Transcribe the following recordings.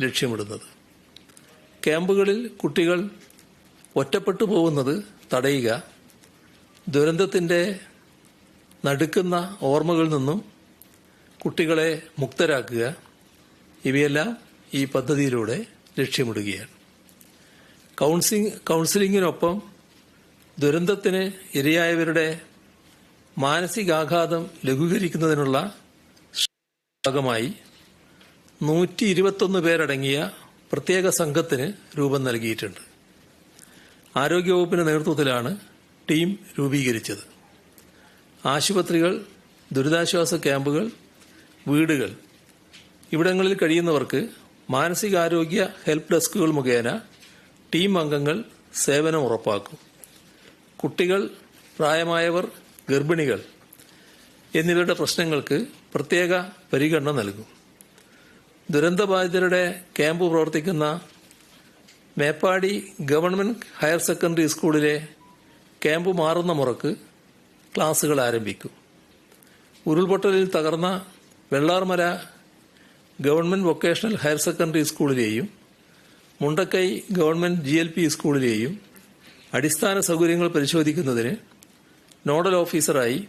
ലക്ഷ്യമിടുന്നത്. ക്യാമ്പുകളിൽ കുട്ടികൾ ഒറ്റപ്പെട്ടു പോകുന്നത് തടയുക ദുരന്തത്തിന്റെ നടുക്കുന്ന ഓർമ്മകളിൽ നിന്നും കുട്ടികളെ മുക്തരാക്കുക ഇവയെല്ലാം ഈ പദ്ധതിയിലൂടെ ലക്ഷ്യമിടുകയാണ്. കൗൺസിലിംഗ് കൗൺസിലിങ്ങിനൊപ്പം ദുരന്തത്തിന് ഇരയായവരുടെ മാനസികാഘാതം ലഘൂകരിക്കുന്നതിനുള്ള ഭാഗമായി നൂറ്റി ഇരുപത്തൊന്ന് പേരടങ്ങിയ പ്രത്യേക സംഘത്തിന് രൂപം നൽകിയിട്ടുണ്ട്. ആരോഗ്യവകുപ്പിന്റെ നേതൃത്വത്തിലാണ് ടീം രൂപീകരിച്ചത്. ആശുപത്രികൾ ദുരിതാശ്വാസ ക്യാമ്പുകൾ വീടുകൾ. ഇവിടങ്ങളിൽ കഴിയുന്നവർക്ക് മാനസികാരോഗ്യ ഹെൽപ്പ് ഡെസ്കുകൾ മുഖേന ടീം അംഗങ്ങൾ സേവനം ഉറപ്പാക്കും. കുട്ടികൾ പ്രായമായവർ ഗർഭിണികൾ എന്നിവരുടെ പ്രശ്നങ്ങൾക്ക് പ്രത്യേക പരിഗണന നൽകും. ദുരന്തബാധിതരുടെ ക്യാമ്പ് പ്രവർത്തിക്കുന്ന മേപ്പാടി ഗവൺമെന്റ് ഹയർ സെക്കൻഡറി സ്കൂളിലെ ക്യാമ്പ് മാറുന്ന മുറക്ക് ക്ലാസുകൾ ആരംഭിക്കും. ഉരുൾപൊട്ടലിൽ തകർന്ന Vellarmala government vocational higher secondary സ്കൂളിലെയും Mundakkai government G L P സ്കൂളിലെയും അടിസ്ഥാന സൗകര്യങ്ങൾ പരിശോധിക്കുന്നതിന് നോഡൽ ഓഫീസറായി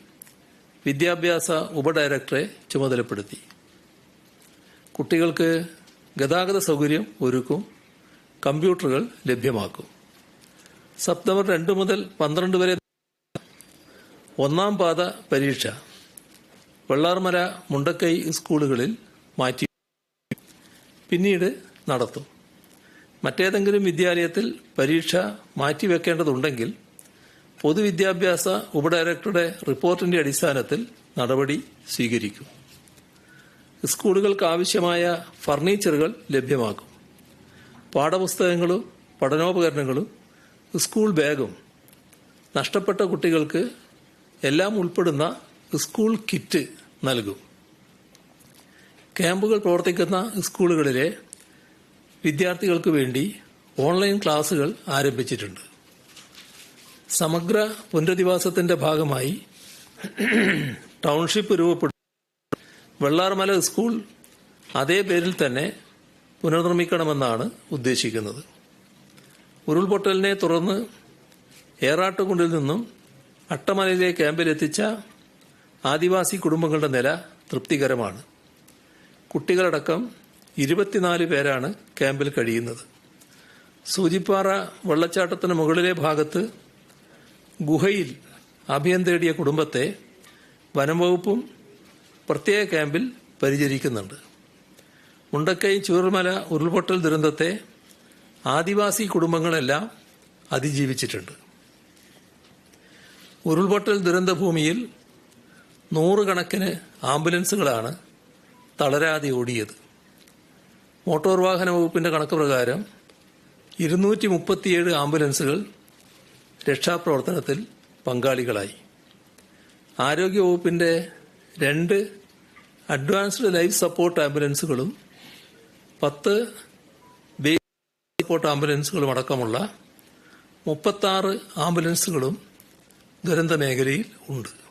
വിദ്യാഭ്യാസ ഉപഡയറക്ടറെ ചുമതലപ്പെടുത്തി. കുട്ടികൾക്ക് ഗതാഗത സൗകര്യം ഒരുക്കും കമ്പ്യൂട്ടറുകൾ ലഭ്യമാക്കും. സെപ്റ്റംബർ രണ്ട് മുതൽ പന്ത്രണ്ട് വരെ ഒന്നാം പാത പരീക്ഷ വെള്ളാർമല മുണ്ടക്കൈ സ്കൂളുകളിൽ മാറ്റി പിന്നീട് നടത്തും. മറ്റേതെങ്കിലും വിദ്യാലയത്തിൽ പരീക്ഷ മാറ്റിവെക്കേണ്ടതുണ്ടെങ്കിൽ പൊതുവിദ്യാഭ്യാസ ഉപഡയറക്ടറുടെ റിപ്പോർട്ടിന്റെ അടിസ്ഥാനത്തിൽ നടപടി സ്വീകരിക്കും. സ്കൂളുകൾക്ക് ആവശ്യമായ ഫർണിച്ചറുകൾ ലഭ്യമാക്കും. പാഠപുസ്തകങ്ങളും പഠനോപകരണങ്ങളും സ്കൂൾ ബാഗും. നഷ്ടപ്പെട്ട കുട്ടികൾക്ക് എല്ലാം ഉൾപ്പെടുന്ന സ്കൂൾ കിറ്റ് നൽകും. ക്യാമ്പുകൾ പ്രവർത്തിക്കുന്ന സ്കൂളുകളിലെ വിദ്യാർത്ഥികൾക്ക് വേണ്ടി ഓൺലൈൻ ക്ലാസുകൾ ആരംഭിച്ചിട്ടുണ്ട്. സമഗ്ര പുനരധിവാസത്തിന്റെ ഭാഗമായി ടൗൺഷിപ്പ് രൂപപ്പെടും വെള്ളാർമല സ്കൂൾ അതേ പേരിൽ തന്നെ പുനർനിർമ്മിക്കണമെന്നാണ് ഉദ്ദേശിക്കുന്നത്. ഉരുൾപൊട്ടലിനെ തുടർന്ന് ഏറാട്ടുകുണ്ടിൽ നിന്നും അട്ടമലയിലെ ക്യാമ്പിലെത്തിച്ച ആദിവാസി കുടുംബങ്ങളുടെ നില തൃപ്തികരമാണ്. കുട്ടികളടക്കം ഇരുപത്തിനാല് പേരാണ് ക്യാമ്പിൽ കഴിയുന്നത്. സൂചിപ്പാറ വെള്ളച്ചാട്ടത്തിന് മുകളിലെ ഭാഗത്ത് ഗുഹയിൽ അഭയം തേടിയ കുടുംബത്തെ വനം വകുപ്പും പ്രത്യേക ക്യാമ്പിൽ പരിചരിക്കുന്നുണ്ട്. മുണ്ടക്കൈ ചൂരൽമല ഉരുൾപൊട്ടൽ ദുരന്തത്തെ ആദിവാസി കുടുംബങ്ങളെല്ലാം അതിജീവിച്ചിട്ടുണ്ട്. ഉരുൾപൊട്ടൽ ദുരന്തഭൂമിയിൽ നൂറുകണക്കിന് ആംബുലൻസുകളാണ് തളരാതെ ഓടിയത്. മോട്ടോർ വാഹന വകുപ്പിന്റെ കണക്ക് പ്രകാരം ഇരുന്നൂറ്റി മുപ്പത്തിയേഴ് ആംബുലൻസുകൾ രക്ഷാപ്രവർത്തനത്തിൽ പങ്കാളികളായി. ആരോഗ്യവകുപ്പിന്റെ രണ്ട് അഡ്വാൻസ്ഡ് ലൈഫ് സപ്പോർട്ട് ആംബുലൻസുകളും പത്ത് സപ്പോർട്ട് ആംബുലൻസുകളും അടക്കമുള്ള മുപ്പത്താറ് ആംബുലൻസുകളും ദുരന്ത മേഖലയിൽ ഉണ്ട്.